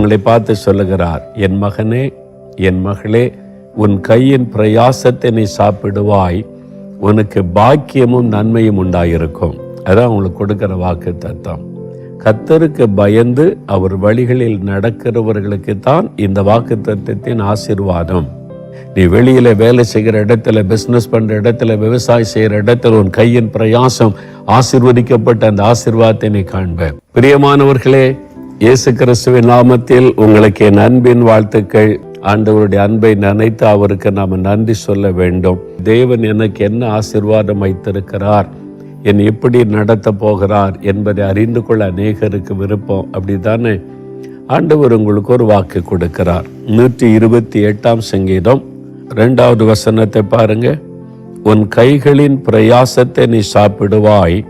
உங்களை பார்த்து சொல்லுகிறார் என் மகனே என் மகளே உன் கையின் பிரயாசத்தை நீ சாப்பிடுவாய். உனக்கு பாக்கியமும் நன்மையும் உண்டாயிருக்கும். அதான் உங்களுக்கு கொடுக்கிற வாக்கு தத்தம் கத்தருக்கு பயந்து அவர் வழிகளில் நடக்கிறவர்களுக்கு தான் இந்த வாக்கு தத்துவத்தின் ஆசிர்வாதம். நீ வெளியில வேலை செய்கிற இடத்துல பிசினஸ் பண்ற இடத்துல விவசாயம் செய்யற இடத்துல உன் கையின் பிரயாசம் ஆசிர்வதிக்கப்பட்ட அந்த ஆசிர்வாதத்தை நீ காண்ப. பிரியமானவர்களே இயேசு கிறிஸ்துவின் நாமத்தில் உங்களுக்கு என் அன்பின் வாழ்த்துக்கள். ஆண்டவருடைய அன்பை நினைத்து அவருக்கு நாம் நன்றி சொல்ல வேண்டும். தேவன் எனக்கு என்ன ஆசிர்வாதம் வைத்திருக்கிறார்? என் எப்படி நடத்த போகிறார் என்பதை அறிந்து கொள்ள அநேகருக்கு விருப்பம். அப்படித்தானே? ஆண்டவர் உங்களுக்கு ஒரு வாக்கு கொடுக்கிறார். நூற்றி இருபத்தி எட்டாம் சங்கீதம் ரெண்டாவது வசனத்தை பாருங்க. உன் கைகளின் பிரயாசத்தை நீ சாப்பிடுவாய்.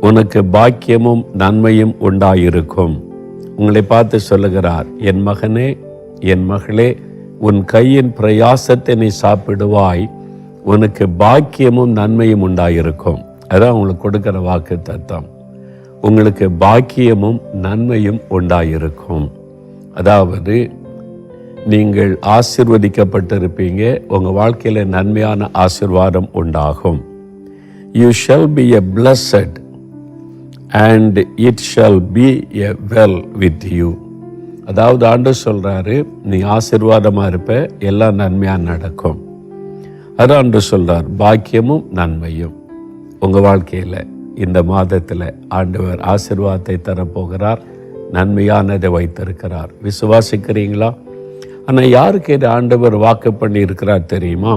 உனக்கு பாக்கியமும் நன்மையும் உண்டாயிருக்கும். உங்களை பார்த்து சொல்லுகிறார் என் மகனே என் மகளே உன் கையின் பிரயாசத்தை நீ சாப்பிடுவாய். உனக்கு பாக்கியமும் நன்மையும் உண்டாயிருக்கும். அதான் உங்களுக்கு கொடுக்கிற வாக்கு தத்தம் உங்களுக்கு பாக்கியமும் நன்மையும் உண்டாயிருக்கும். அதாவது நீங்கள் ஆசிர்வதிக்கப்பட்டிருப்பீங்க உங்கள் வாழ்க்கையில் நன்மையான ஆசிர்வாதம் உண்டாகும். You shall be a blessed and it shall be a well with you அதாவது ஆண்டு சொல்கிறாரு நீ ஆசிர்வாதமாக இருப்ப எல்லாம் நன்மையாக நடக்கும். அது ஆண்டு சொல்கிறார் பாக்கியமும் நன்மையும். உங்கள் வாழ்க்கையில் இந்த மாதத்தில் ஆண்டவர் ஆசிர்வாதத்தை தரப்போகிறார் நன்மையானதை வைத்திருக்கிறார். விசுவாசிக்கிறீங்களா? ஆனால் யாருக்கு இது ஆண்டவர் வாக்கு பண்ணி இருக்கிறார் தெரியுமா?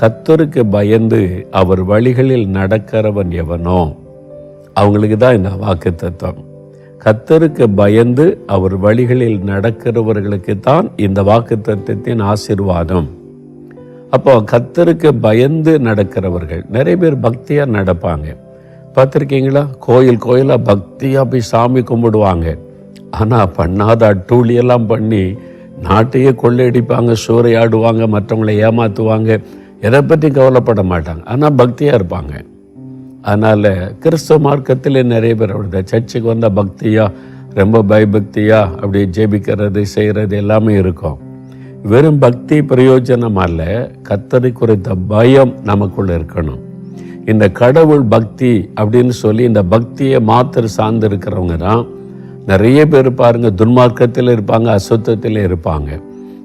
கத்தருக்கு பயந்து அவர் வழிகளில் நடக்கிறவன் எவனோ? அவங்களுக்கு தான் இந்த வாக்கு தத்துவம் கத்தருக்கு பயந்து அவர் வழிகளில் நடக்கிறவர்களுக்கு தான் இந்த வாக்கு தத்துவத்தின் ஆசிர்வாதம். அப்போ கத்தருக்கு பயந்து நடக்கிறவர்கள் நிறைய பேர் பக்தியாக நடப்பாங்க. பார்த்துருக்கீங்களா? கோயில் கோயிலாக பக்தியாக போய் சாமி கும்பிடுவாங்க. ஆனால் பண்ணாத அட்டூழியெல்லாம் பண்ணி நாட்டையே கொள்ளையடிப்பாங்க சூறையாடுவாங்க மற்றவங்களை ஏமாற்றுவாங்க எதை பற்றி கவலைப்பட மாட்டாங்க. ஆனால் பக்தியாக இருப்பாங்க. அதனால் கிறிஸ்தவ மார்க்கத்தில் நிறைய பேர் அப்படி சர்ச்சுக்கு வந்தால் பக்தியாக ரொம்ப பயபக்தியாக அப்படி ஜெபிக்கிறது செய்கிறது எல்லாமே இருக்கும். வெறும் பக்தி பிரயோஜனம் அல்ல கத்தரை குறித்த பயம் நமக்குள்ள இருக்கணும். இந்த கடவுள் பக்தி அப்படின்னு சொல்லி இந்த பக்தியை மாத்திர சார்ந்து இருக்கிறவங்க தான். நிறைய பேர் பாருங்க துன்மார்க்கத்தில் இருப்பாங்க அசுத்தத்தில் இருப்பாங்க.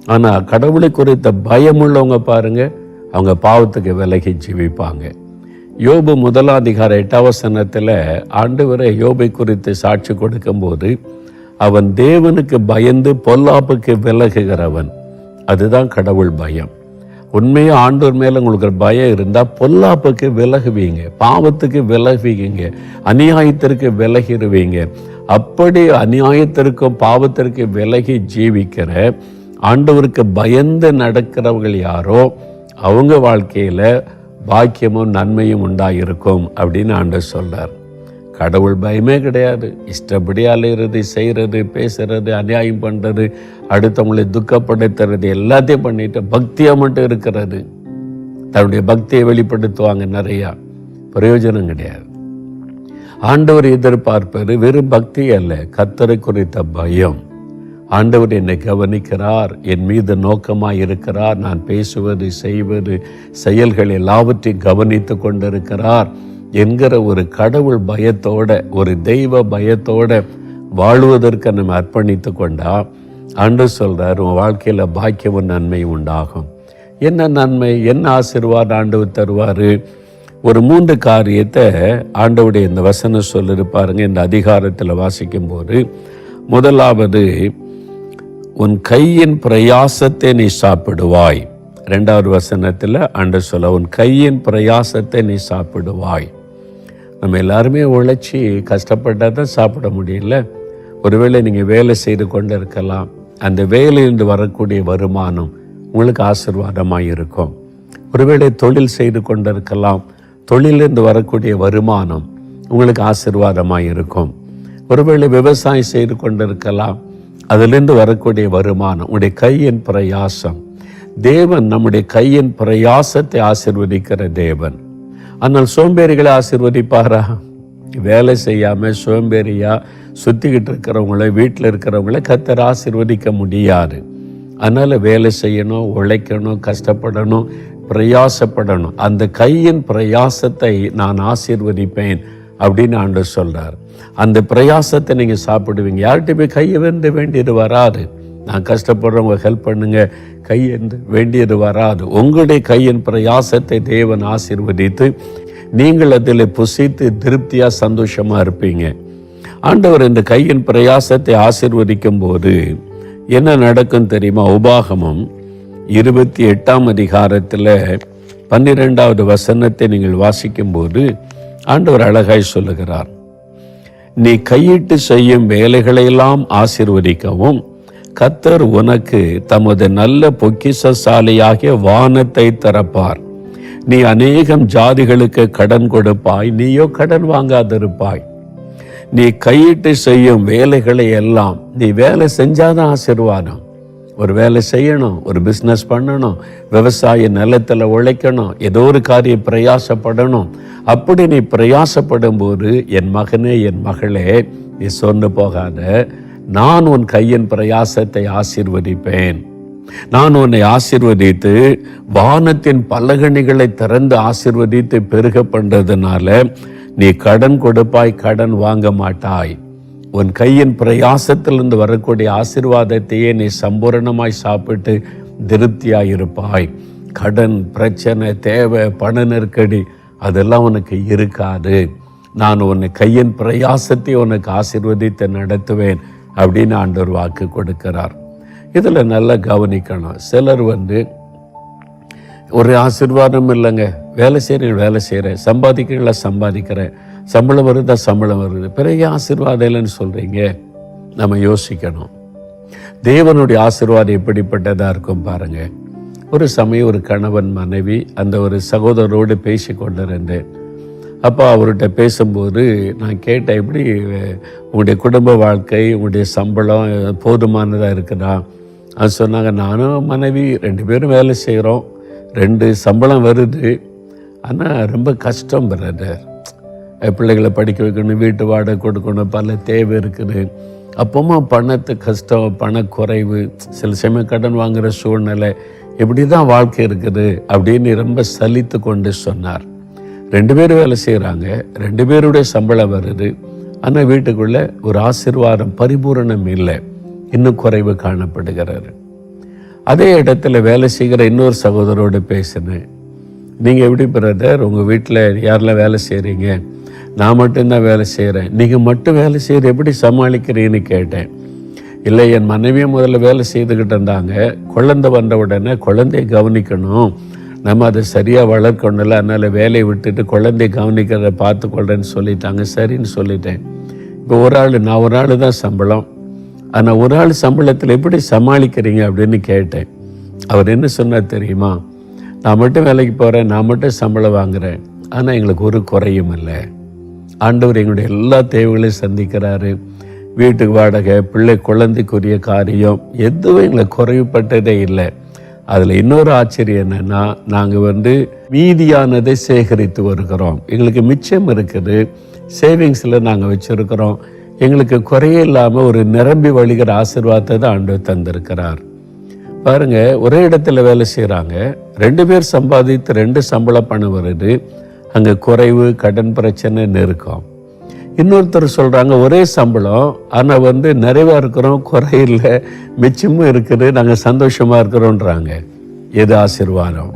ஆனால் கடவுளை குறித்த பயம் உள்ளவங்க பாருங்க அவங்க பாவத்துக்கு விலகி ஜீவிப்பாங்க. யோபு முதலாதிகார எட்டாவசனத்தில் ஆண்டவரை யோபை குறித்து சாட்சி கொடுக்கும்போது அவன் தேவனுக்கு பயந்து பொல்லாப்புக்கு விலகுகிறவன். அதுதான் கடவுள் பயம். உண்மையாக ஆண்டவர் மேலே உங்களுக்கு பயம் இருந்தால் பொல்லாப்புக்கு விலகுவீங்க பாவத்துக்கு விலகுவீங்க அநியாயத்திற்கு விலகிடுவீங்க அப்படி அநியாயத்திற்கும் பாவத்திற்கு விலகி ஜீவிக்கிற ஆண்டவருக்கு பயந்து நடக்கிறவர்கள் யாரோ அவங்க வாழ்க்கையில பாக்கியமும் நன்மையும் உண்டாயிருக்கும் அப்படின்னு ஆண்டவர் சொல்கிறார் கடவுள் பயமே கிடையாது. இஷ்டப்படி அலையிறது செய்கிறது பேசுறது அநியாயம் பண்ணுறது அடுத்தவங்களை துக்கப்படுத்துறது எல்லாத்தையும் பண்ணிட்டு பக்தியாக மட்டும் இருக்கிறது. தன்னுடைய பக்தியை வெளிப்படுத்துவாங்க நிறையா. பிரயோஜனம் கிடையாது. ஆண்டவர் எதிர்பார்ப்பது வெறும் பக்தி அல்ல கத்தரை குறித்த பயம். ஆண்டவர் என்னை கவனிக்கிறார் என் மீது நோக்கமாக இருக்கிறார் நான் பேசுவது செய்வது செயல்கள் எல்லாவற்றையும் கவனித்து கொண்டிருக்கிறார். என்கிற ஒரு கடவுள் பயத்தோட ஒரு தெய்வ பயத்தோட வாழ்வதற்கு நம்ம அர்ப்பணித்து கொண்டா ஆண்டு சொல்கிறார் உன் வாழ்க்கையில் பாக்கியமும் நன்மை உண்டாகும். என்ன நன்மை என்ன ஆசிர்வாத ஆண்டவர் தருவார்? ஒரு மூன்று காரியத்தை ஆண்டவுடைய இந்த வசனம் சொல்லிருப்பாருங்க இந்த அதிகாரத்தில் வாசிக்கும் போது முதலாவது உன் கையின் பிரயாசத்தை நீ சாப்பிடுவாய். ரெண்டாவது வசனத்தில் அன்று சொல்ல உன் கையின் பிரயாசத்தை நீ சாப்பிடுவாய். நம்ம எல்லாருமே உழைச்சி கஷ்டப்பட்டால் தான் சாப்பிட முடியல. ஒருவேளை நீங்கள் வேலை செய்து கொண்டு இருக்கலாம் அந்த வேலையிலிருந்து வரக்கூடிய வருமானம் உங்களுக்கு ஆசிர்வாதமாக இருக்கும். ஒருவேளை தொழில் செய்து கொண்டு இருக்கலாம் தொழிலிருந்து வரக்கூடிய வருமானம் உங்களுக்கு ஆசிர்வாதமாக இருக்கும். ஒருவேளை விவசாயம் செய்து கொண்டு இருக்கலாம் அதிலிருந்து வரக்கூடிய வருமானம் உடைய கையின் பிரயாசம். தேவன் நம்முடைய கையின் பிரயாசத்தை ஆசிர்வதிக்கிற தேவன். ஆனால் சோம்பேறிகளை ஆசிர்வதிப்பாரா? வேலை செய்யாம சோம்பேறியா சுற்றிக்கிட்டு இருக்கிறவங்கள வீட்டில் இருக்கிறவங்கள கத்தர் ஆசிர்வதிக்க முடியாது. அதனால் வேலை செய்யணும் உழைக்கணும் கஷ்டப்படணும் பிரயாசப்படணும். அந்த கையின் பிரயாசத்தை நான் ஆசீர்வதிப்பேன். அப்படின்னு ஆண்டவர் சொல்றார். அந்த பிரயாசத்தை நீங்கள் சாப்பிடுவீங்க. யார்கிட்ட போய் கையை வெந்து வேண்டியது வராது. நான் கஷ்டப்படுறவங்க ஹெல்ப் பண்ணுங்க. என்று வேண்டியது வராது. உங்களுடைய கையின் பிரயாசத்தை தேவன் ஆசிர்வதித்து நீங்கள் அதில் புசித்து திருப்தியாக சந்தோஷமாக இருப்பீங்க. ஆண்டவர் இந்த கையின் பிரயாசத்தை ஆசிர்வதிக்கும் போது என்ன நடக்கும் தெரியுமா? உபாகமம் இருபத்தி எட்டாம் அதிகாரத்தில் பன்னிரெண்டாவது வசனத்தை நீங்கள் வாசிக்கும்போது ஆண்டவர் அழகாய் சொல்லுகிறார் நீ கையிட்டு செய்யும் வேலைகளையெல்லாம் ஆசீர்வதிக்கவும் கத்தர் உனக்கு தமது நல்ல பொக்கிஷசாலியாகிய வானத்தை திறப்பார். நீ அநேகம் ஜாதிகளுக்கு கடன் கொடுப்பாய் நீயோ கடன் வாங்காதிருப்பாய். நீ கையிட்டு செய்யும் வேலைகளை எல்லாம் நீ வேலை செஞ்சாதான் ஆசிர்வாதம். ஒரு வேலை செய்யணும் ஒரு பிஸ்னஸ் பண்ணணும் விவசாய நிலத்தில் உழைக்கணும் ஏதோ ஒரு காரியம் பிரயாசப்படணும். அப்படி நீ பிரயாசப்படும் போது என் மகனே என் மகளே நீ சொன்னு போகாத. நான் உன் கையின் பிரயாசத்தை ஆசிர்வதிப்பேன். நான் உன்னை ஆசிர்வதித்து வானத்தின் பலகணிகளை திறந்து ஆசிர்வதித்து பெருக பண்ணுறதுனால நீ கடன் கொடுப்பாய் கடன் வாங்க மாட்டாய். உன் கையின் பிரயாசத்திலிருந்து வரக்கூடிய ஆசீர்வாதத்தையே நீ சம்பூரணமாய் சாப்பிட்டு திருப்தியாக இருப்பாய் கடன் பிரச்சனை தேவை பண நெருக்கடி அதெல்லாம் உனக்கு இருக்காது. நான் உன்னை கையின் பிரயாசத்தை உனக்கு ஆசிர்வதித்து நடத்துவேன் அப்படின்னு ஆண்டவர் வாக்கு கொடுக்கிறார். இதில் நல்லா கவனிக்கணும். சிலர் வந்து ஒரு ஆசீர்வாதம் இல்லைங்க. வேலை செய்கிறேன் வேலை செய்கிறேன் சம்பாதிக்கிறீங்களா? சம்பாதிக்கிறேன். சம்பளம் வருதா சம்பளம் வருது. பிறகு ஆசீர்வாதம் இல்லைன்னு சொல்கிறீங்க நம்ம யோசிக்கணும். தேவனுடைய ஆசீர்வாதம் எப்படிப்பட்டதாக இருக்கும் பாருங்க. ஒரு சமயம் ஒரு கணவன் மனைவி அந்த ஒரு சகோதரரோடு பேசி கொண்டிருந்தேன். அப்போ அவர்கிட்ட பேசும்போது நான் கேட்டேன் எப்படி உங்களுடைய குடும்ப வாழ்க்கை உங்களுடைய சம்பளம் போதுமானதாக இருக்குதா? அது சொன்னாங்க நானும் மனைவி ரெண்டு பேரும் வேலை செய்கிறோம் ரெண்டு சம்பளம் வருது. ஆனால் ரொம்ப கஷ்டம் பிரதர். பிள்ளைகளை படிக்க வைக்கணும் வீட்டு வாடகை கொடுக்கணும் பல தேவை இருக்குது. அப்போமா பணத்து கஷ்டம் பணக்குறைவு சில சமயம் கடன் வாங்குகிற சூழ்நிலை இப்படி தான் வாழ்க்கை இருக்குது அப்படின்னு ரொம்ப சலித்து கொண்டு சொன்னார். ரெண்டு பேரும் வேலை செய்கிறாங்க ரெண்டு பேருடைய சம்பளம் வருது. ஆனால் வீட்டுக்குள்ளே ஒரு ஆசிர்வாதம் பரிபூரணம் இல்லை. இன்னும் குறைவு காணப்படுகிறாரு. அதே இடத்துல வேலை செய்கிற இன்னொரு சகோதரோடு பேசினேன். நீங்கள் எப்படி பிரதர் உங்கள் வீட்டில் யாரெல்லாம் வேலை செய்கிறீங்க நான் மட்டும்தான் வேலை செய்கிறேன் நீங்கள் மட்டும் வேலை செய்கிற எப்படி சமாளிக்கிறீன்னு கேட்டேன். இல்லை என் மனைவியும் முதல்ல வேலை செய்துக்கிட்டு இருந்தாங்க. குழந்தை வந்த உடனே குழந்தைய கவனிக்கணும். நம்ம அதை சரியாக வளர்க்கணும்ல அதனால் வேலையை விட்டுட்டு குழந்தைய கவனிக்கிறத பார்த்துக்கொள்கிறேன்னு சொல்லிட்டாங்க. சரின்னு சொல்லிட்டேன். இப்போ ஒரு ஆள் நான் ஒரு ஆள் தான் சம்பளம். ஆனால் ஒரு ஆள் சம்பளத்தில் எப்படி சமாளிக்கிறீங்க அப்படின்னு கேட்டேன். அவர் என்ன சொன்னார் தெரியுமா? நான் மட்டும் வேலைக்கு போகிறேன் நான் மட்டும் சம்பளம் வாங்குகிறேன் ஆனால் எங்களுக்கு ஒரு குறையும் இல்லை. ஆண்டவர் எங்களுடைய எல்லா தேவைகளையும் சந்திக்கிறாரு. வீட்டுக்கு வாடகை பிள்ளை குழந்தைக்குரிய காரியம் எதுவும் எங்களை குறைவுபட்டதே இல்லை. அதில் இன்னொரு ஆச்சரியம் என்னென்னா நாங்கள் வந்து மீதியானதை சேகரித்து வருகிறோம். எங்களுக்கு மிச்சம் இருக்குது சேவிங்ஸில் நாங்கள் வச்சுருக்கிறோம். எங்களுக்கு குறைய இல்லாமல் ஒரு நிரம்பி வழிகிற ஆசிர்வாதத்தை தான் ஆண்டு தந்திருக்கிறார். பாருங்க ஒரே இடத்துல வேலை செய்கிறாங்க ரெண்டு பேர் சம்பாதித்து ரெண்டு சம்பள பணம் வருது. அங்கே குறைவு கடன் பிரச்சனைன்னு இருக்கும். இன்னொருத்தர் சொல்கிறாங்க ஒரே சம்பளம் ஆனால் வந்து நிறைவாக இருக்கிறோம் குறையில்லை மிச்சமும் இருக்குது நாங்கள் சந்தோஷமாக இருக்கிறோன்றாங்க எது ஆசிர்வாதம்?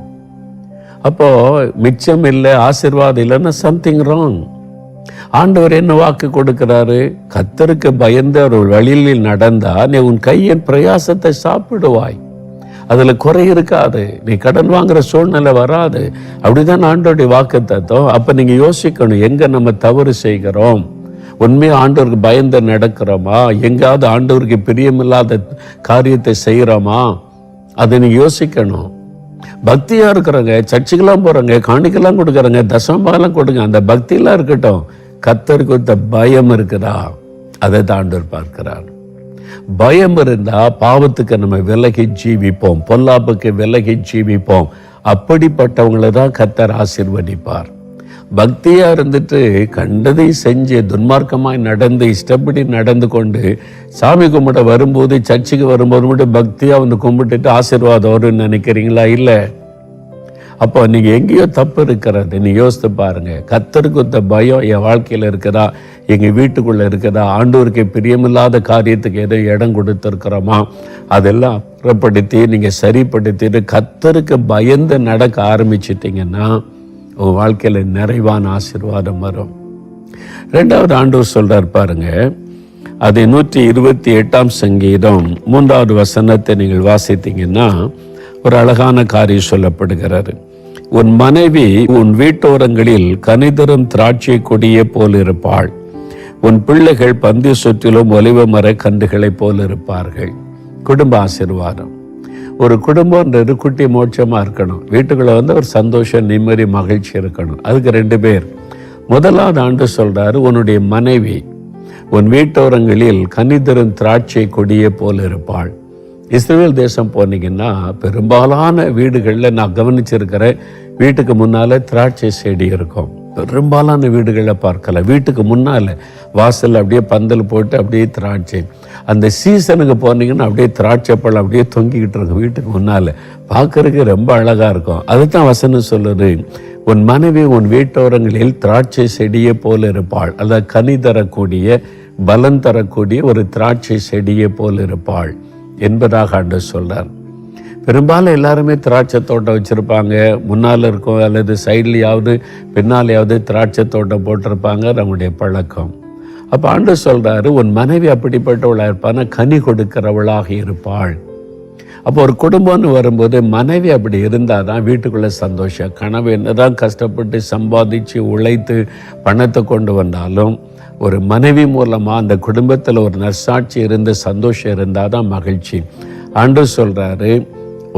அப்போது மிச்சம் இல்லை ஆசிர்வாதம் இல்லைன்னா சம்திங் ராங் ஆண்டவர் என்ன வாக்கு கொடுக்கிறாரு? கத்தருக்கு பயந்த ஒரு வழியில் நடந்தா நீ உன் கையின் பிரயாசத்தை சாப்பிடுவாய். அதில் குறை இருக்காது. நீ கடன் வாங்குற சூழ்நிலை வராது. அப்படிதான் ஆண்டோடைய வாக்கு தத்துவம் அப்போ நீங்க யோசிக்கணும் எங்க நம்ம தவறு செய்கிறோம்? உண்மையாக ஆண்டவருக்கு பயந்து நடக்கிறோமா? எங்காவது ஆண்டவருக்கு பிரியமில்லாத காரியத்தை செய்கிறோமா அதை நீ யோசிக்கணும். பக்தியாக இருக்கிறவங்க சர்ச்சுக்கெல்லாம் போகிறாங்க காணிக்கெல்லாம் கொடுக்குறாங்க தசமபாகலாம் கொடுங்க. அந்த பக்தியெல்லாம் இருக்கட்டும். கத்தருக்கு பயம் இருக்குதா? அதை தான் ஆண்டவர் பார்க்கிறார். பயம் இருந்தா பாவத்துக்கு நம்ம விலகி ஜீவிப்போம் பொல்லாப்புக்கு விலகி ஜீவிப்போம். அப்படிப்பட்டவங்களை தான் கத்தர் ஆசீர்வதிப்பார். பக்தியா இருந்துட்டு கண்டதை செஞ்சு துன்மார்க்கமாய் நடந்து இஷ்டப்படி நடந்து கொண்டு சாமி கும்பிட வரும்போது சர்ச்சுக்கு வரும்போது மட்டும் பக்தியா வந்து கும்பிட்டுட்டு ஆசீர்வாதம் வரும்னு நினைக்கிறீங்களா? இல்லை. அப்போ நீங்கள் எங்கேயோ தப்பு இருக்கிறது நீ யோசித்து பாருங்க. கத்தருக்கு இந்த பயம் என் வாழ்க்கையில் இருக்குதா? எங்கள் வீட்டுக்குள்ளே இருக்குதா? ஆண்டோருக்கு பிரியமில்லாத காரியத்துக்கு ஏதோ இடம் கொடுத்துருக்குறோமா? அதெல்லாம் அப்புறப்படுத்தி நீங்கள் சரிப்படுத்திட்டு கத்தருக்கு பயந்து நடக்க ஆரம்பிச்சிட்டிங்கன்னா உங்கள் வாழ்க்கையில் நிறைவான ஆசீர்வாதம் வரும். ரெண்டாவது ஆண்டவர் சொல்கிறார் பாருங்க. அதை நூற்றி இருபத்தி எட்டாம் சங்கீதம் மூன்றாவது வசனத்தை நீங்கள் வாசித்தீங்கன்னா ஒரு அழகான காரியம் சொல்லப்படுகிறாரு உன் மனைவி உன் வீட்டோரங்களில் கனிதரும் திராட்சை கொடியே போல் இருப்பாள். உன் பிள்ளைகள் பந்தி சுற்றிலும் ஒலிவ மர கன்றுகளைப் போல் இருப்பார்கள். குடும்ப ஆசீர்வாதம். ஒரு குடும்பம்ன்றது குட்டி மோட்சமாக இருக்கணும். வீட்டுக்குள்ளே வந்து ஒரு சந்தோஷம் நிம்மதி மகிழ்ச்சி இருக்கணும். அதுக்கு ரெண்டு பேர். முதலாவது ஆண்டு சொல்கிறார் உன்னுடைய மனைவி உன் வீட்டோரங்களில் கனிதரும் திராட்சை கொடியே போல் இருப்பாள். இஸ்ரேல் தேசம் போனீங்கன்னா பெரும்பாலான வீடுகளில் நான் கவனிச்சிருக்கிறேன் வீட்டுக்கு முன்னால திராட்சை செடி இருக்கும். பெரும்பாலான வீடுகளில் பார்க்கல. வீட்டுக்கு முன்னால வாசலில் அப்படியே பந்தல் போட்டு அப்படியே திராட்சை. அந்த சீசனுக்கு போனீங்கன்னா அப்படியே திராட்சை பழம் அப்படியே தொங்கிக்கிட்டு இருக்கும் வீட்டுக்கு முன்னால. பார்க்கறதுக்கு ரொம்ப அழகா இருக்கும். அதுதான் வசனம் சொல்லுது. உன் மனைவி உன் வீட்டோரங்களில் திராட்சை செடியை போல இருப்பாள். அதாவது கனி தரக்கூடிய பலன் தரக்கூடிய ஒரு திராட்சை செடியை போல் இருப்பாள். என்பதாக ஆண்டு சொல்கிறார் பெரும்பாலும் எல்லாருமே திராட்சை தோட்டம் வச்சுருப்பாங்க. முன்னால் இருக்கும் அல்லது சைட்லையாவது பின்னாலேயாவது திராட்சை தோட்டம் போட்டிருப்பாங்க. நம்முடைய பழக்கம். அப்போ ஆண்டு சொல்கிறாரு உன் மனைவி அப்படிப்பட்டவளாக இருப்பான கனி கொடுக்கிறவளாக இருப்பாள். அப்போ ஒரு குடும்பம்னு வரும்போது மனைவி அப்படி இருந்தால் தான் வீட்டுக்குள்ளே சந்தோஷம். கனவு என்னதான் கஷ்டப்பட்டு சம்பாதிச்சு உழைத்து பணத்தை கொண்டு வந்தாலும் ஒரு மனைவி மூலமாக அந்த குடும்பத்தில் ஒரு நற்சாட்சி இருந்து சந்தோஷம் இருந்தால் தான் மகிழ்ச்சி. ஆண்டு சொல்கிறாரு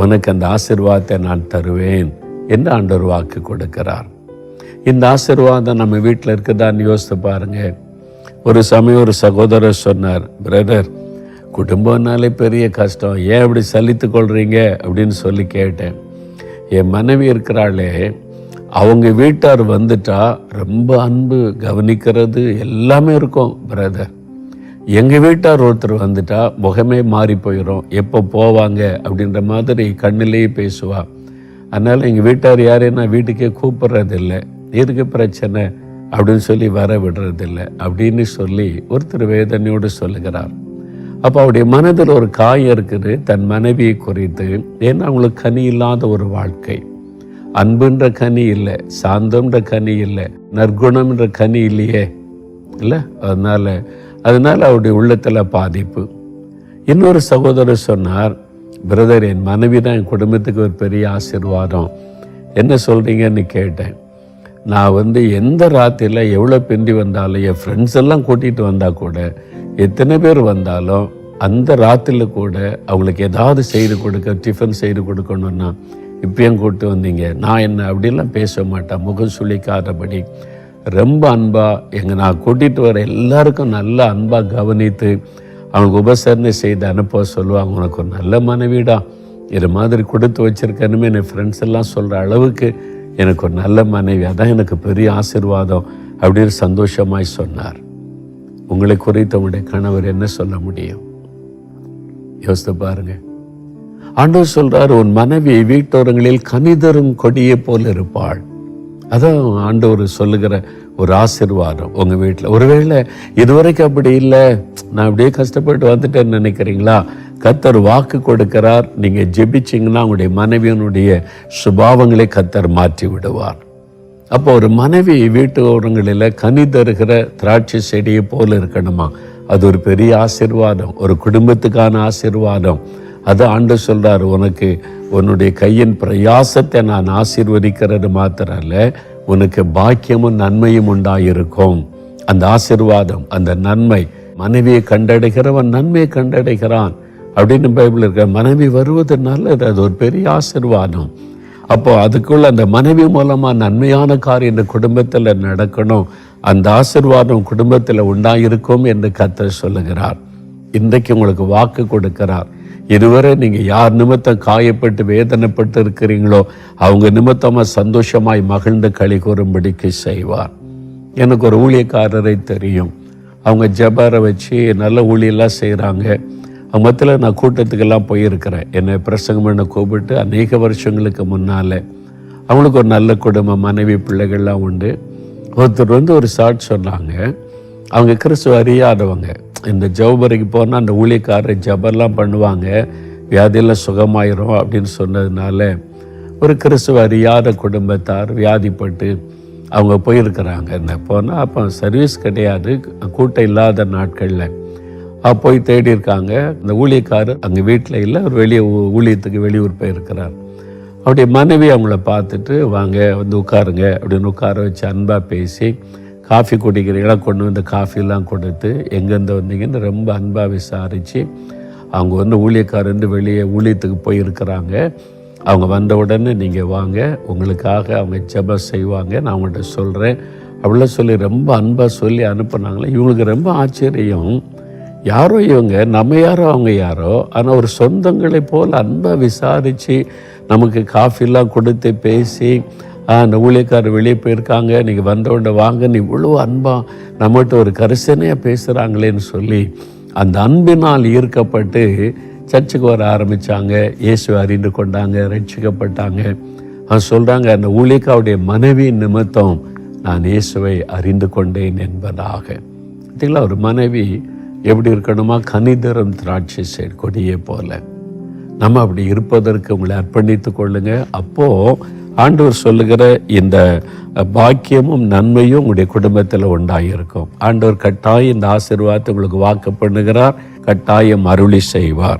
உனக்கு அந்த ஆசிர்வாதத்தை நான் தருவேன் என்று ஆண்டவர் வாக்கு கொடுக்கிறார். இந்த ஆசிர்வாதம் நம்ம வீட்டில் இருக்குதான்னு யோசித்து பாருங்க. ஒரு சமயம் ஒரு சகோதரர் சொன்னார் பிரதர் குடும்பம்னாலே பெரிய கஷ்டம். ஏன் அப்படி சலித்து கொள்றீங்க? அப்படின்னு சொல்லி கேட்டேன். என் மனைவி இருக்கிறாளே அவங்க வீட்டார் வந்துட்டா ரொம்ப அன்பு கவனிக்கிறது எல்லாமே இருக்கும் பிரதர் எங்கள் வீட்டார் ஒருத்தர் வந்துட்டா முகமே மாறி போயிடும் எப்போ போவாங்க அப்படின்ற மாதிரி கண்ணிலேயே பேசுவா. அதனால் எங்கள் வீட்டார் யாரையும் நான் வீட்டுக்கே கூப்பிட்றதில்ல. எதுக்கு பிரச்சனை? அப்படின்னு சொல்லி வர விடுறதில்லை அப்படின்னு சொல்லி ஒருத்தர் வேதனையோடு சொல்லுகிறார். அப்போ அவருடைய மனதில் ஒரு காயம் இருக்குது. தன் மனைவியை குறித்து. ஏன்னா அவங்களுக்கு கனி இல்லாத ஒரு வாழ்க்கை. அன்புன்ற கனி இல்லை சாந்தம்ன்ற கனி இல்லை நற்குணம்ன்ற கனி இல்லையே. இல்லை? அதனால் அதனால் அவருடைய உள்ளத்தில் பாதிப்பு. இன்னொரு சகோதரர் சொன்னார் பிரதர் என் மனைவி தான் என் குடும்பத்துக்கு ஒரு பெரிய ஆசீர்வாதம். என்ன சொல்கிறீங்கன்னு கேட்டேன். நான் வந்து எந்த ராத்திரியில் எவ்வளோ பிந்தி வந்தாலும் என் ஃப்ரெண்ட்ஸ் எல்லாம் கூட்டிகிட்டு வந்தால் கூட எத்தனை பேர் வந்தாலும் அந்த ராத்திரியில் கூட அவங்களுக்கு ஏதாவது செய்து கொடுக்க டிஃபன் செய்து கொடுக்கணும்னா இப்பயும் கூப்பிட்டு வந்தீங்க? நான் என்ன? அப்படிலாம் பேச மாட்டேன். முகம் சுழிக்காதபடி ரொம்ப அன்பாக எங்கள் நான் கூட்டிகிட்டு வர எல்லாருக்கும் நல்ல அன்பாக கவனித்து அவங்க உபசரணை செய்து அனுப்ப சொல்லுவாங்க. உனக்கு ஒரு நல்ல மனைவிடா. இது மாதிரி கொடுத்து வச்சுருக்கேன்னு என் ஃப்ரெண்ட்ஸ் எல்லாம் சொல்கிற அளவுக்கு எனக்கு ஒரு நல்ல மனைவி. அதான் எனக்கு பெரிய ஆசீர்வாதம் அப்படின்னு சந்தோஷமாய் சொன்னார். உங்களை குறித்து உங்களுடைய கணவர் என்ன சொல்ல முடியும்? யோசித்து பாருங்க. ஆண்டவர் சொல்றாரு உன் மனைவி வீட்டோரங்களில் கனிதரும் கொடியை போல் இருப்பாள். அதான் ஆண்டவர் சொல்லுகிற ஒரு ஆசிர்வாதம் உங்க வீட்டில் ஒருவேளை இதுவரைக்கும் அப்படி இல்லை. நான் அப்படியே கஷ்டப்பட்டு வந்துட்டேன்னு நினைக்கிறீங்களா? கத்தர் வாக்கு கொடுக்கிறார். நீங்க ஜெபிச்சிங்கன்னா உங்களுடைய மனைவியினுடைய சுபாவங்களை கத்தர் மாற்றி விடுவார் அப்போ ஒரு மனைவி வீட்டு ஓரங்களில் கனி தருகிற திராட்சை செடியை போல் இருக்கணுமா? அது ஒரு பெரிய ஆசிர்வாதம் ஒரு குடும்பத்துக்கான ஆசிர்வாதம். அது ஆண்டு சொல்கிறார் உனக்கு உன்னுடைய கையின் பிரயாசத்தை நான் ஆசீர்வதிக்கிறது மாத்திரம் அல்ல உனக்கு பாக்கியமும் நன்மையும் உண்டாயிருக்கும். அந்த ஆசிர்வாதம் அந்த நன்மை மனைவியை கண்டடைகிறவன் நன்மையை கண்டடைகிறான் அப்படின்னு பைபிள் இருக்க. மனைவி வருவது நல்லது அது ஒரு பெரிய ஆசிர்வாதம். அப்போ அதுக்குள்ள அந்த மனைவி மூலமாக நன்மையான காரியம் இந்த குடும்பத்தில் நடக்கணும் அந்த ஆசிர்வாதம் குடும்பத்தில் உண்டாயிருக்கும் என்று கத்தர் சொல்லுகிறார். இன்றைக்கு உங்களுக்கு வாக்கு கொடுக்கிறார். இதுவரை நீங்கள் யார் நிமித்தம் காயப்பட்டு வேதனைப்பட்டு இருக்கிறீங்களோ அவங்க நிமித்தமாக சந்தோஷமாய் மகிழ்ந்து களி கூறும்படிக்கு செய்வார். எனக்கு ஒரு ஊழியக்காரரை தெரியும். அவங்க ஜபாரை வச்சு நல்ல ஊழியெல்லாம் செய்கிறாங்க மத்தியில் நான் கூட்டத்துக்கெல்லாம் போயிருக்கிறேன். என்னை பிரசங்கம் பண்ண கூப்பிட்டு அநேக வருஷங்களுக்கு முன்னால் அவங்களுக்கு ஒரு நல்ல குடும்பம் மனைவி பிள்ளைகள்லாம் உண்டு. ஒருத்தர் வந்து ஒரு சாட் சொன்னாங்க. அவங்க கிறிஸ்துவ அறியாதவங்க. இந்த ஜவுபரைக்கு போனால் அந்த ஊழியக்காரர் ஜபர்லாம் பண்ணுவாங்க. வியாதியெல்லாம் சுகமாயிரும் அப்படின்னு சொன்னதுனால ஒரு கிறிஸ்துவ அறியாத குடும்பத்தார் வியாதிப்பட்டு அவங்க போயிருக்கிறாங்க. என்ன போனால் அப்போ சர்வீஸ் கிடையாது. கூட்டம் இல்லாத நாட்களில். போய் தேடி இருக்காங்க. இந்த ஊழியக்காரர் அங்கே வீட்டில் இல்லை ஒரு வெளியே ஊ- ஊழியத்துக்கு வெளியூர் போயிருக்கிறார். அவருடைய மனைவி அவங்கள பார்த்துட்டு வாங்க வந்து உட்காருங்க அப்படின்னு உட்கார வச்சு அன்பாக பேசி காஃபி குடிக்கிறீங்களா கொண்டு வந்து காஃபிலாம் கொடுத்து எங்கேருந்து வந்தீங்கன்னு ரொம்ப அன்பாக விசாரித்து அவங்க வந்து ஊழியக்காரந்து வெளியே ஊழியத்துக்கு போயிருக்கிறாங்க. அவங்க வந்த உடனே நீங்கள் வாங்க உங்களுக்காக அவங்க ஜெபம் செய்வாங்க நான் அவங்கள்ட்ட சொல்கிறேன் அப்படிலாம் சொல்லி ரொம்ப அன்பாக சொல்லி அனுப்புனாங்களே. இவங்களுக்கு ரொம்ப ஆச்சரியம். யாரோ இவங்க நம்ம யாரோ அவங்க யாரோ ஆனால் ஒரு சொந்தங்களை போல் அன்பாக விசாரித்து நமக்கு காஃபிலாம் கொடுத்து பேசி அந்த ஊழியக்காரர் வெளியே போயிருக்காங்க நீங்கள் வந்தவுடனே வாங்கன்னு இவ்வளோ அன்பாக நம்மகிட்ட ஒரு கரிசனையாக பேசுகிறாங்களேன்னு சொல்லி அந்த அன்பினால் ஈர்க்கப்பட்டு சர்ச்சுக்கு வர ஆரம்பித்தாங்க இயேசுவை அறிந்து கொண்டாங்க ரட்சிக்கப்பட்டாங்க அவன் சொல்கிறாங்க அந்த ஊழியக்காவுடைய மனைவி நிமித்தம் நான் இயேசுவை அறிந்து கொண்டேன் என்பதாக. பார்த்தீங்களா? ஒரு மனைவி எப்படி இருக்கணுமா? கனிதரம் திராட்சை செயல் கொடியே போல. நம்ம அப்படி இருப்பதற்கு உங்களை அர்ப்பணித்துக் கொள்ளுங்க. அப்போது ஆண்டவர் சொல்லுகிற இந்த பாக்கியமும் நன்மையும் உங்களுடைய குடும்பத்தில் உண்டாயிருக்கும். ஆண்டவர் கட்டாயம் இந்த ஆசீர்வாதத்தை உங்களுக்கு வாக்கு பண்ணுகிறார் கட்டாயம் அருளி செய்வார்.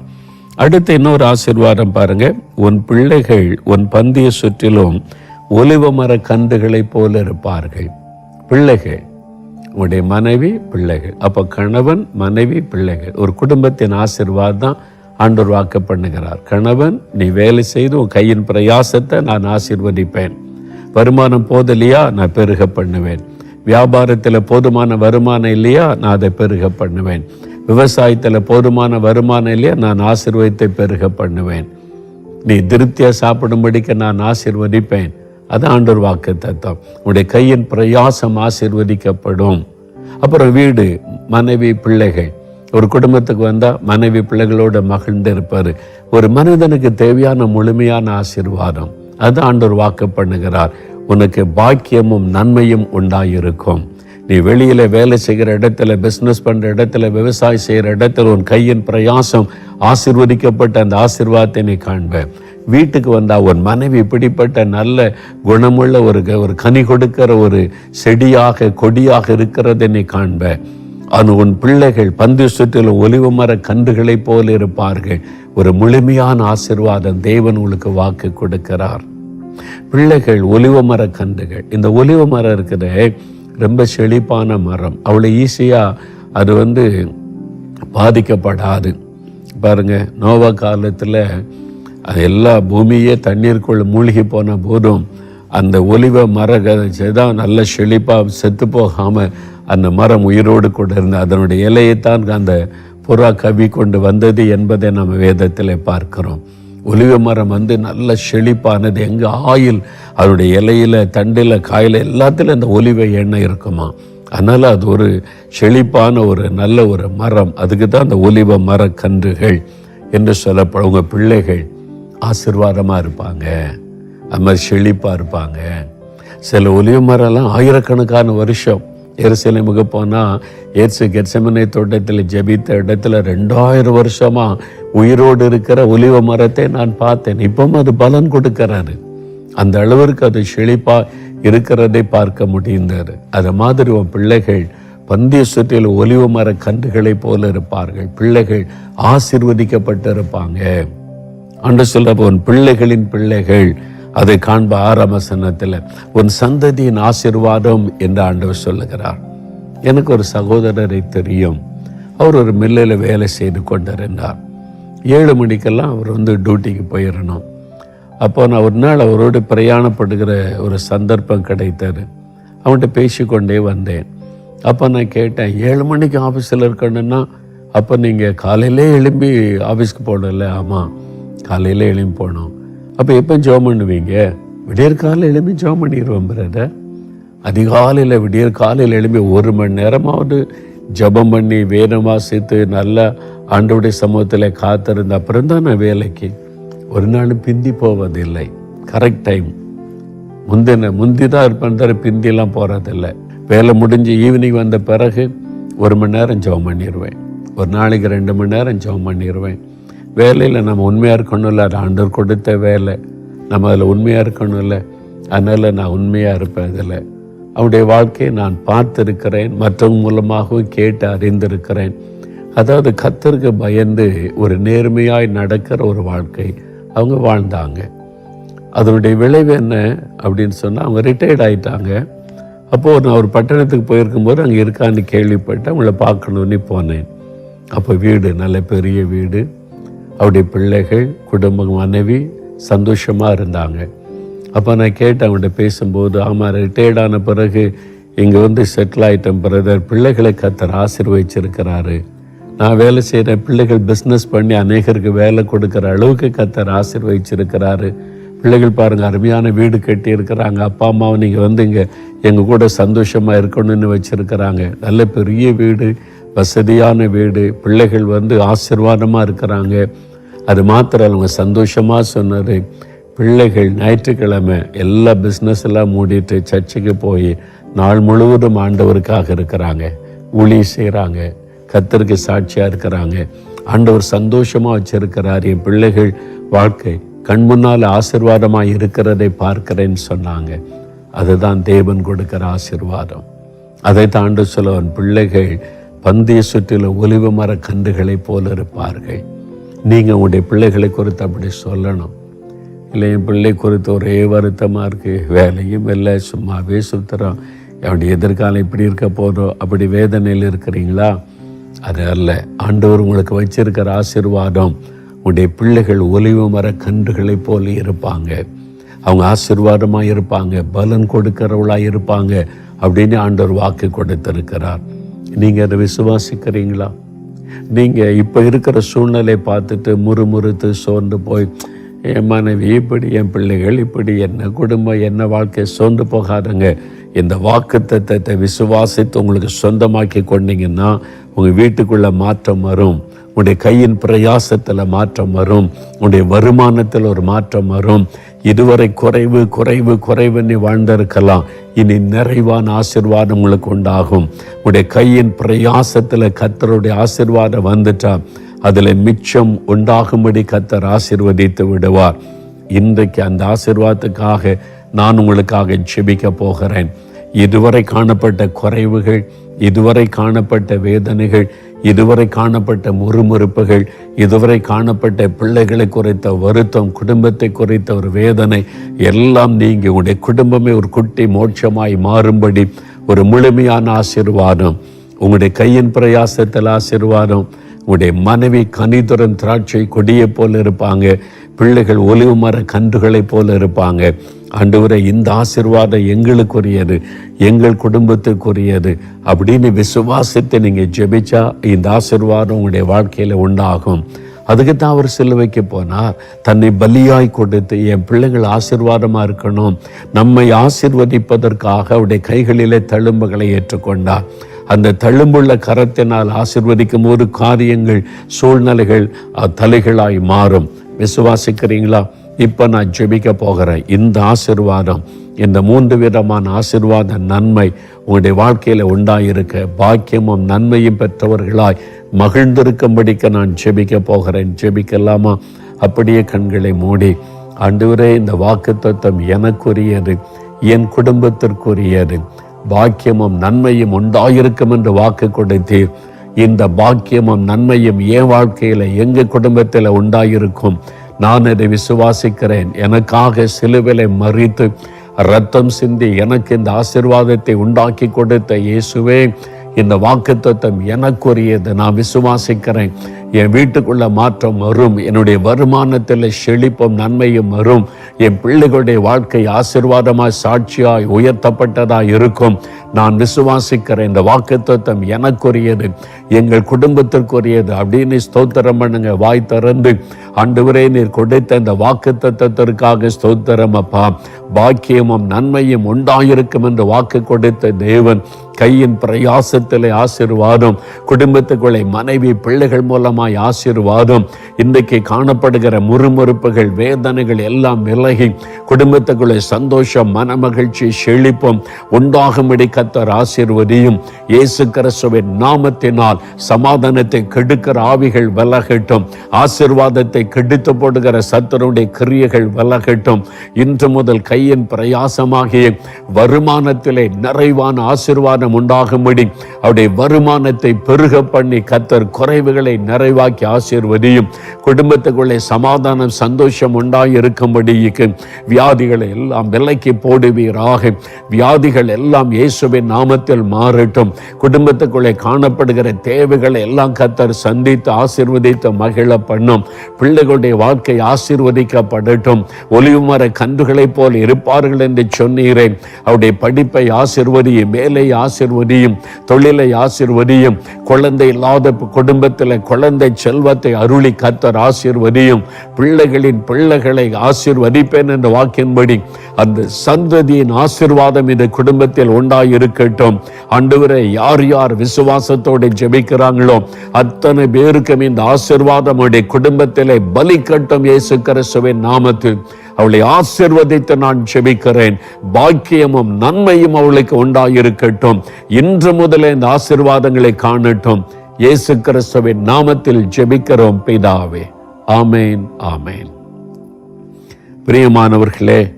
அடுத்து இன்னொரு ஆசீர்வாதம் பாருங்க. உன் பிள்ளைகள் உன் பந்திய சுற்றிலும் ஒலிவ மர கன்றுகளைப் போல இருப்பார்கள். பிள்ளைகள் உங்களுடைய மனைவி பிள்ளைகள். அப்போ கணவன் மனைவி பிள்ளைகள். ஒரு குடும்பத்தின் ஆசிர்வாதம் தான் ஆண்டவர் வாக்கு பண்ணுகிறார் கணவன் நீ வேலை செய்து உன் கையின் பிரயாசத்தை நான் ஆசிர்வதிப்பேன். வருமானம் போதலையா நான் பெருக பண்ணுவேன். வியாபாரத்தில் போதுமான வருமானம் இல்லையா நான் அதை பெருக பண்ணுவேன். விவசாயத்தில் போதுமான வருமானம் இல்லையா நான் ஆசீர்வதித்தை பெருக பண்ணுவேன். நீ திருப்தியாக சாப்பிடும்படிக்க நான் ஆசீர்வதிப்பேன். அது ஆண்டவர் வாக்கு தத்துவம். உன்னுடைய கையின் பிரயாசம் ஆசிர்வதிக்கப்படும். அப்புறம் வீடு மனைவி பிள்ளைகள். ஒரு குடும்பத்துக்கு வந்தால் மனைவி பிள்ளைகளோட மகிழ்ந்து இருப்பார். ஒரு மனிதனுக்கு தேவையான முழுமையான ஆசிர்வாதம். அது ஆண்டவர் வாக்கு பண்ணுகிறார். உனக்கு பாக்கியமும் நன்மையும் உண்டாயிருக்கும். நீ வெளியில வேலை செய்கிற இடத்துல பிசினஸ் பண்ற இடத்துல விவசாயம் செய்கிற இடத்துல உன் கையின் பிரயாசம் ஆசிர்வதிக்கப்பட்ட அந்த ஆசிர்வாதத்தை நீ காண்ப. வீட்டுக்கு வந்தால் உன் மனைவி இப்படிப்பட்ட நல்ல குணமுள்ள ஒரு க- ஒரு கனி கொடுக்கிற ஒரு செடியாக கொடியாக இருக்கிறதை நீ காண்ப. அது உன் பிள்ளைகள் பந்து சுற்றிலும் ஒலிவு மர கன்றுகளைப் போல இருப்பார்கள். ஒரு முழுமையான ஆசிர்வாதம் தேவன் உங்களுக்கு வாக்கு கொடுக்கிறார். பிள்ளைகள் ஒலிவு மர கன்றுகள். இந்த ஒலிவு மரம் இருக்கிற ரொம்ப செழிப்பான மரம். அவ்வளோ ஈஸியாக அது வந்து பாதிக்கப்படாது. பாருங்க நோவா காலத்தில் அது எல்லா பூமியே தண்ணீருக்குள் மூழ்கி போன போதும் அந்த ஒலிவ மர தான் நல்ல செழிப்பாக செத்து போகாமல் அந்த மரம் உயிரோடு கூட இருந்த அதனுடைய இலையைத்தான் அந்த புறா கவி கொண்டு வந்தது என்பதை நம்ம வேதத்தில் பார்க்கிறோம். ஒலிவ மரம் வந்து நல்ல செழிப்பானது. எங்கே ஆயில் அதனுடைய இலையில தண்டில் காயில் எல்லாத்துலையும் அந்த ஒலிவ எண்ணெய் இருக்குமா? அதனால் அது ஒரு செழிப்பான ஒரு நல்ல ஒரு மரம். அதுக்கு தான் அந்த ஒலிவ மரக்கன்றுகள் என்று சொல்லப்படும். உங்கள் பிள்ளைகள் ஆசீர்வாதமாக இருப்பாங்க. அது மாதிரி செழிப்பாக இருப்பாங்க. சில ஒலிவ மரம்லாம் ஆயிரக்கணக்கான வருஷம். எருசலேமுக்கு போனால் ஏசு கெர்சமனை தோட்டத்தில் ஜெபித்த இடத்துல ரெண்டாயிரம் வருஷமாக உயிரோடு இருக்கிற ஒலிவ மரத்தை நான் பார்த்தேன். இப்பவும் அது பலன் கொடுக்கிறாரு. அந்த அளவிற்கு அது செழிப்பாக இருக்கிறதை பார்க்க முடிந்தாரு அது மாதிரி உன் பிள்ளைகள் பந்திய சுற்றில் ஒலிவ மர கன்றுகளைப் போல இருப்பார்கள். பிள்ளைகள் ஆசீர்வதிக்கப்பட்டிருப்பாங்க. அன்று சொல்ற உன் பிள்ளைகளின் பிள்ளைகள் அதை காண்ப ஆறாம் உன் சந்ததியின் ஆசீர்வாதம் என்று ஆண்டவர் சொல்லுகிறார். எனக்கு ஒரு சகோதரரை தெரியும். அவர் ஒரு மில்லில் வேலை செய்து கொண்டிருந்தார். ஏழு மணிக்கெல்லாம் அவர் வந்து டியூட்டிக்கு போயிடணும் அப்போ நான் ஒரு நாள் அவரோடு பிரயாணப்படுகிற ஒரு சந்தர்ப்பம் கிடைத்தது. அவன்கிட்ட பேசிக்கொண்டே வந்தேன். அப்போ நான் கேட்டேன் ஏழு மணிக்கு ஆஃபீஸில் இருக்கணும்னா அப்போ நீங்கள் காலையிலே எழும்பி ஆஃபீஸ்க்கு போகணும்ல ஆமாம் காலையில் எழுப்பி போகணும் அப்போ எப்போ ஜெபம் பண்ணுவீங்க? விடியற் காலையில் எழும்பி ஜெபம் பண்ணிடுவோம் பிரதர் அதிகாலையில் விடியற் காலையில் எழும்பி ஒரு மணி நேரமாவது ஜெபம் பண்ணி வேதம் வாசித்து நல்லா ஆண்டோடைய சமூகத்தில் காத்திருந்த அப்புறம் தான் நான் வேலைக்கு. ஒரு நாள் பிந்தி போவதில்லை. கரெக்ட் டைம் முந்தின முந்தி தான் இருப்பேன் தவிர பிந்தியெல்லாம் போகிறதில்ல வேலை முடிஞ்சு ஈவினிங் வந்த பிறகு ஒரு மணி நேரம் ஜெபம் பண்ணிடுவேன் ஒரு நாளைக்கு ரெண்டு மணி நேரம் ஜெபம் பண்ணிடுவேன் வேலையில் நம்ம உண்மையாக இருக்கணும்ல அது ஆண்டர் கொடுத்த வேலை. நம்ம அதில் உண்மையாக இருக்கணும்ல அதனால் நான் உண்மையாக இருப்பேன் இதில் அவருடைய வாழ்க்கையை நான் பார்த்திருக்கிறேன் மற்றவங்க மூலமாகவும் கேட்டு அறிந்திருக்கிறேன். அதாவது கத்தருக்கு பயந்து ஒரு நேர்மையாய் நடக்கிற ஒரு வாழ்க்கை அவங்க வாழ்ந்தாங்க. அதனுடைய விளைவு என்ன அப்படின்னு சொன்னால் அவங்க ரிட்டையர்ட் ஆகிட்டாங்க அப்போது நான் ஒரு பட்டணத்துக்கு போயிருக்கும்போது அங்கே இருக்கான்னு கேள்விப்பட்டு அவங்கள பார்க்கணுன்னு போனேன். அப்போ வீடு நல்ல பெரிய வீடு. அவருடைய பிள்ளைகள் குடும்பம் மனைவி சந்தோஷமாக இருந்தாங்க. அப்போ நான் கேட்டேன் அவங்கள்ட்ட பேசும்போது ஆமாம் ரிட்டையர்டான ஆன பிறகு இங்கே வந்து செட்டில் ஆகிட்டேன் பிரதர் பிள்ளைகளை கத்தர் ஆசீர்வதிச்சிருக்கிறாரு. நான் வேலை செய்கிற பிள்ளைகள் பிஸ்னஸ் பண்ணி அநேகருக்கு வேலை கொடுக்குற அளவுக்கு கத்தர் ஆசீர்வதிச்சிருக்கிறாரு. பிள்ளைகள் பாருங்கள் அருமையான வீடு கட்டி இருக்கிறாங்க அப்பா அம்மாவை நீங்கள் வந்து இங்கே எங்கள் கூட சந்தோஷமாக இருக்கணும்னு வச்சுருக்கிறாங்க. நல்ல பெரிய வீடு வசதியான வீடு. பிள்ளைகள் வந்து ஆசீர்வாதமாக இருக்கிறாங்க. அது மாத்திரம் அவங்க சந்தோஷமாக சொன்னார் பிள்ளைகள் ஞாயிற்றுக்கிழமை எல்லா பிஸ்னஸ் எல்லாம் மூடிட்டு சர்ச்சுக்கு போய் நாள் முழுவதும் ஆண்டவருக்காக இருக்கிறாங்க. ஊழி செய்கிறாங்க கத்தருக்கு சாட்சியாக இருக்கிறாங்க. ஆண்டவர் சந்தோஷமாக வச்சிருக்கிறார். என் பிள்ளைகள் வாழ்க்கை கண் முன்னால் ஆசிர்வாதமாக இருக்கிறதை பார்க்கிறேன்னு சொன்னாங்க. அதுதான் தேவன் கொடுக்கிற ஆசிர்வாதம். அதை தாண்டு சொல்லவன் பிள்ளைகள் பந்தய சுற்றில ஒலிவு மர கன்றுகளைப் போல இருப்பார்கள். நீங்கள் உங்களுடைய பிள்ளைகளை குறித்து அப்படி சொல்லணும். இல்லை என் பிள்ளை குறித்து ஒரே வருத்தமாக இருக்குது வேலையும் இல்லை சும்மாவே சுற்றுறோம் அவனுடைய எதிர்காலம் இப்படி இருக்க போகிறோம் அப்படி வேதனையில் இருக்கிறீங்களா? அது அல்ல. ஆண்டவர் உங்களுக்கு வச்சிருக்கிற ஆசிர்வாதம் உங்களுடைய பிள்ளைகள் ஒலிவு மர கன்றுகளைப் போல இருப்பாங்க. அவங்க ஆசிர்வாதமாக இருப்பாங்க பலன் கொடுக்கிறவளாக இருப்பாங்க அப்படின்னு ஆண்டவர் வாக்கு கொடுத்திருக்கிறார். நீங்கள் அதை விசுவாசிக்கிறீங்களா? நீங்கள் இப்போ இருக்கிற சூழ்நிலை பார்த்துட்டு முறுமுறுத்து சோர்ந்து போய் என் மனைவி இப்படி என் பிள்ளைகள் இப்படி என்ன குடும்பம் என்ன வாழ்க்கை? சோர்ந்து போகாதுங்க. இந்த வாக்கு தத்தத்தை விசுவாசித்து உங்களுக்கு சொந்தமாக்கி கொண்டீங்கன்னா உங்கள் வீட்டுக்குள்ள மாற்றம் வரும். உங்களுடைய கையின் பிரயாசத்தில் மாற்றம் வரும். உங்களுடைய வருமானத்தில் ஒரு மாற்றம் வரும். இதுவரை குறைவு குறைவு குறைவுன்னு வாழ்ந்திருக்கலாம். இனி நிறைவான ஆசிர்வாதம் உங்களுக்கு உண்டாகும். உடைய கையின் பிரயாசத்தில் கத்தருடைய ஆசிர்வாதம் வந்துட்டா அதில் மிச்சம் உண்டாகும்படி கத்தர் ஆசிர்வதித்து விடுவார். இன்றைக்கு அந்த ஆசிர்வாதத்துக்காக நான் உங்களுக்காக ஜெபிக்க போகிறேன். இதுவரை காணப்பட்ட குறைவுகள் இதுவரை காணப்பட்ட வேதனைகள் இதுவரை காணப்பட்ட முறுமுறுப்புகள் இதுவரை காணப்பட்ட பிள்ளைகளை குறைத்த வருத்தம் குடும்பத்தை குறைத்த ஒரு வேதனை எல்லாம் நீங்கி உடைய குடும்பமே ஒரு குட்டி மோட்சமாய் மாறும்படி ஒரு முழுமையான ஆசீர்வாதம் உங்களுடைய கையின் பிரயாசத்தில் ஆசீர்வாதம் உடைய மனைவி கனிதுரம் திராட்சை கொடியை போல இருப்பாங்க. பிள்ளைகள் ஒலிவு மர கன்றுகளைப் போல இருப்பாங்க. ஆண்டவரை இந்த ஆசிர்வாதம் எங்களுக்குரியது எங்கள் குடும்பத்துக்குரியது அப்படின்னு விசுவாசத்தை நீங்கள் ஜெபிச்சா இந்த ஆசிர்வாதம் உங்களுடைய வாழ்க்கையில் உண்டாகும். அதுக்கு தான் அவர் சிலுவைக்கு போனார். தன்னை பலியாய் கொடுத்து என் பிள்ளைகள் ஆசிர்வாதமாக இருக்கணும். நம்மை ஆசிர்வதிப்பதற்காக அவருடைய கைகளிலே தழும்புகளை ஏற்றுக்கொண்டார். அந்த தழும்புள்ள கரத்தினால் ஆசிர்வதிக்கும் ஒரு காரியங்கள் சூழ்நிலைகள் தலைகளாய் மாறும். விசுவாசிக்கிறீங்களா? இப்போ நான் ஜெபிக்க போகிறேன். இந்த ஆசிர்வாதம் இந்த மூன்று விதமான ஆசிர்வாத நன்மை உங்களுடைய வாழ்க்கையில் உண்டாயிருக்க. பாக்கியமும் நன்மையும் பெற்றவர்களாய் மகிழ்ந்திருக்கும்படிக்க நான் ஜெபிக்க போகிறேன். ஜெபிக்கலாமா? அப்படியே கண்களை மூடி. அன்றுவரே இந்த வாக்குத்தத்தம் எனக்குரியது என் குடும்பத்திற்குரியது. பாக்கியமும் நன்மையும் உண்டாயிருக்கும் என்று வாக்கு கொடுத்தீர். இந்த பாக்கியமும் நன்மையும் என் வாழ்க்கையில எங்க குடும்பத்தில் உண்டாயிருக்கும். நான் அதை விசுவாசிக்கிறேன். எனக்காக சிலுவிலை மறித்து ரத்தம் சிந்தி எனக்கு இந்த ஆசிர்வாதத்தை உண்டாக்கி கொடுத்த இயேசுவே இந்த வாக்குத்தத்தம் எனக்குரியது. நான் விசுவாசிக்கிறேன். என் வீட்டுக்குள்ள மாற்றம் வரும். என்னுடைய வருமானத்தில் செழிப்பும் நன்மையும் வரும். என் பிள்ளைகளுடைய வாழ்க்கை ஆசிர்வாதமாய் சாட்சியாய் உயர்த்தப்பட்டதாய் இருக்கும். நான் விசுவாசிக்கிற இந்த வாக்குத்தத்தம் எனக்குரியது எங்கள் குடும்பத்திற்குரியது. அப்படின்னு ஸ்தோத்திரம் பண்ணுங்க வாய் திறந்து. ஆண்டவரே நீர் கொடுத்த இந்த வாக்கு தத்துவத்திற்காக ஸ்தோத்திரம் அப்பா. பாக்கியமும் நன்மையும் உண்டாயிருக்கும் என்று வாக்கு கொடுத்த தேவன். கையின் பிரயாசத்திலே ஆசிர்வாதம். குடும்பத்துக்குள்ளே மனைவி பிள்ளைகள் மூலமாக மூலமாய் ஆசீர்வாதம். இன்றைக்கு காணப்படுகிற முறுமுறுப்புகள் வேதனைகள் எல்லாம் விலகி குடும்பத்துக்குள்ளே சந்தோஷம் மனமகிழ்ச்சி செழிப்பும் உண்டாகும்படி கத்தர் ஆசீர்வதியும். இயேசு கிறிஸ்துவின் நாமத்தினால் சமாதானத்தை கெடுக்கிற ஆவிகள் விலகட்டும். ஆசிர்வாதத்தை கெடுத்து போடுகிற சத்தருடைய கிரியைகள் விலகட்டும். இன்று முதல் கையின் பிரயாசமாகிய வருமானத்திலே நிறைவான ஆசிர்வாதம் உண்டாகும்படி அவருடைய வருமானத்தை பெருக பண்ணி கத்தர் குறைவுகளை நிறைவாக்கி ஆசீர்வதியும். குடும்பத்துக்குள்ளே சமாதானம் சந்தோஷம் உண்டாகி இருக்கும்படிக்கு வியாதிகளை எல்லாம் விலைக்கு போடுவீராக. வியாதிகள் எல்லாம் இயேசுவின் நாமத்தில் மாறட்டும். குடும்பத்துக்குள்ளே காணப்படுகிற தேவைகளை எல்லாம் கத்தர் சந்தித்து ஆசீர்வதித்து மகிழ பண்ணும். பிள்ளைகளுடைய வாழ்க்கை ஆசீர்வதிக்கப்படட்டும். ஒளிவு மர கன்றுகளைப் போல் இருப்பார்கள் என்று சொன்னீரேன் அவருடைய படிப்பை ஆசிர்வதியும் மேலே ஆசிர்வதியும் தொழிலை ஆசிர்வதியும் குழந்தை இல்லாத குடும்பத்தில் குழந்தை செல்வத்தை அருளி கத்தர் ஆசிர்வதியும். பிள்ளைகளின் பிள்ளைகளை ஆசிர்வதிப்பேன் என்ற வாக்கின்படி அந்த சந்ததியின் ஆசிர்வாதம் இந்த குடும்பத்தில் உண்டாயிருக்கட்டும். அன்றுவரை யார் யார் விசுவாசத்தோடு ஜெபிக்கிறாங்களோ அத்தனை பேருக்கும் இந்த ஆசிர்வாதம் உடைய குடும்பத்திலே பலிக்கட்டும் இயேசு கிறிஸ்துவின் நாமத்தில் அவளை ஆசிர்வதித்து நான் ஜெபிக்கிறேன். பாக்கியமும் நன்மையும் அவளுக்கு உண்டாயிருக்கட்டும். இன்று முதலே இந்த ஆசிர்வாதங்களை காணட்டும். இயேசு கிறிஸ்துவின் நாமத்தில் ஜெபிக்கிறோம் பிதாவே. ஆமேன் ஆமேன். பிரியமானவர்களே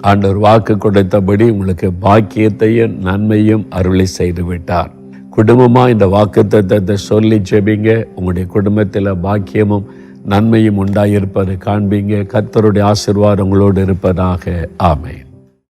ஆண்டவர் வாக்கு கொடுத்தபடி உங்களுக்கு பாக்கியத்தையும் நன்மையும் அருளை செய்து விட்டார். குடும்பமா இந்த வாக்கு தத்தத்தை சொல்லி ஜெபிங்க. உங்களுடைய குடும்பத்தில் பாக்கியமும் நன்மையும் உண்டாயிருப்பதை காண்பீங்க. கத்தருடைய ஆசிர்வாதம் உங்களோடு இருப்பதாக. ஆமேன்.